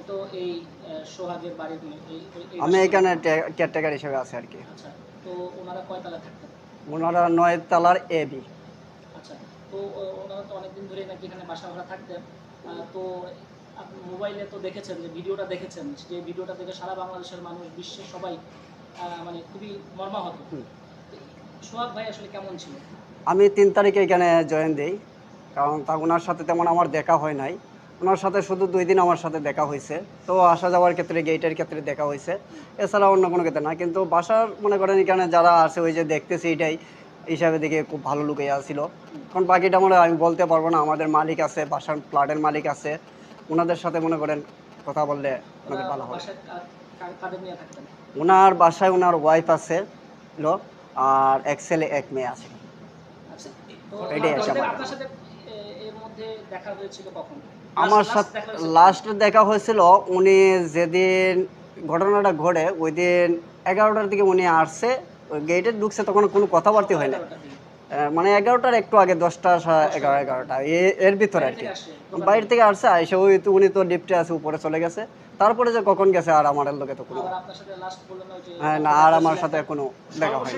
আপনি তো এই সোহাগের বাড়ির আমি এখানে কেয়ারটেকার হিসেবে আছি আর কি। আচ্ছা তো ওনারা কয়তলা থাকতেন? ওনারা নয় তালার এ বি আচ্ছা তো ওনারা তো অনেকদিন ধরে নাকি এখানে বাসা ভাড়া থাকতেন তো আপনি মোবাইলে তো দেখেছেন যে ভিডিওটা দেখেছেন যে ভিডিওটা দেখে সারা বাংলাদেশের মানুষ বিশ্বের সবাই মানে খুবই মর্মাহত। সোহাগ ভাই আসলে কেমন ছিল আমি তিন তারিখে এখানে জয়েন দিই কারণ তা ওনার সাথে তেমন আমার দেখা হয় নাই। ওনার সাথে শুধু দুই দিন আমার সাথে দেখা হয়েছে। তো আসা যাওয়ার ক্ষেত্রে গেটের ক্ষেত্রে দেখা হয়েছে। এছাড়া অন্য কোনো ক্ষেত্রে না কিন্তু বাসার মনে করেন এখানে যারা আছে ওই যে দেখতেছি এটাই হিসাবে দেখে খুব ভালো লুকে আসছিল কারণ বাকিটা মনে আমি বলতে পারব না আমাদের মালিক আছে বাসার প্লাটের মালিক আছে। ওনাদের সাথে মনে করেন কথা বললে ওনাদের ভালো হবে। ওনার বাসায় ওনার ওয়াইফ আছে আর এক ছেলে এক মেয়ে আছে। আচ্ছা এটাই আছে আমার। আপনার সাথে এ- এর মধ্যে দেখা হয়েছিল কখন? আমার সাথে লাস্ট দেখা হয়েছিল? উনি যেদিন ঘটনাটা ঘটে ওই দিন এগারোটার দিকে উনি আসছে ওই গেটে ঢুকছে তখন কোনো কথাবার্তা হয় না। মানে এগারোটার একটু আগে দশটা এগারো এগারোটা। এর ভিতরে আর কি। বাইরে থেকে আসছে এসে ওই তো উনি তো লিফটে আছে উপরে চলে গেছে। তারপরে যে কখন গেছে আর আমার লোকে তো কোনো হ্যাঁ না আর আমার সাথে কোনো দেখা হয়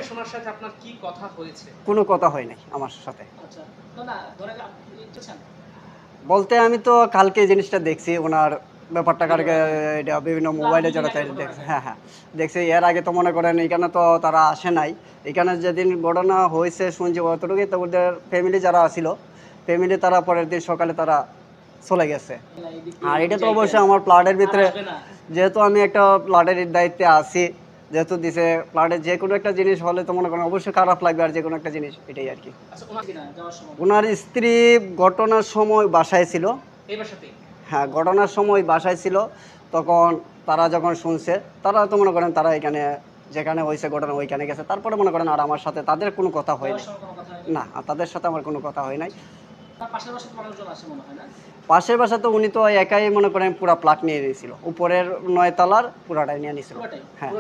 হয়েছে? কোনো কথা হয় নাই আমার সাথে। আচ্ছা বলতে আমি তো কালকে জিনিসটা দেখছি ওনার ব্যাপারটা কালকে এটা বিভিন্ন মোবাইলে যারা চাই দেখছি হ্যাঁ হ্যাঁ। দেখছি এর আগে তো মনে করেন এখানে তো তারা আসে নাই। এখানে যেদিন ঘটনা হয়েছে শুনছি অতটুকুই তো ওদের ফ্যামিলি যারা আসিল ফ্যামিলি তারা পরের দিন সকালে তারা চলে গেছে। আর এটা তো অবশ্যই আমার প্লাটের ভিতরে। যেহেতু আমি একটা প্লাটের দায়িত্বে আছি যেহেতু দিছে প্লাটের যে কোনো একটা জিনিস হলে তো মনে করেন অবশ্যই খারাপ লাগবে আর যে কোনো একটা জিনিস এটাই আর কি। আচ্ছা ওনার স্ত্রী ঘটনার সময় বাসায় ছিল। হ্যাঁ ঘটনার সময় বাসায় ছিল তখন তারা যখন শুনছে তারা তো মনে করেন তারা এখানে যেখানে হয়েছে ঘটনা ওইখানে গেছে। তারপরে মনে করেন আর আমার সাথে তাদের কোনো কথা হয় নাই। হয়নি না তাদের সাথে আমার কোনো কথা হয় নাই। পাশের না? বাসা তো উনি তো একাই মনে করেন পুরা প্লাট নিয়ে নিয়েছিল। উপরের নয় তলার পুরাটাই নিয়ে নিয়েছিল। হ্যাঁ।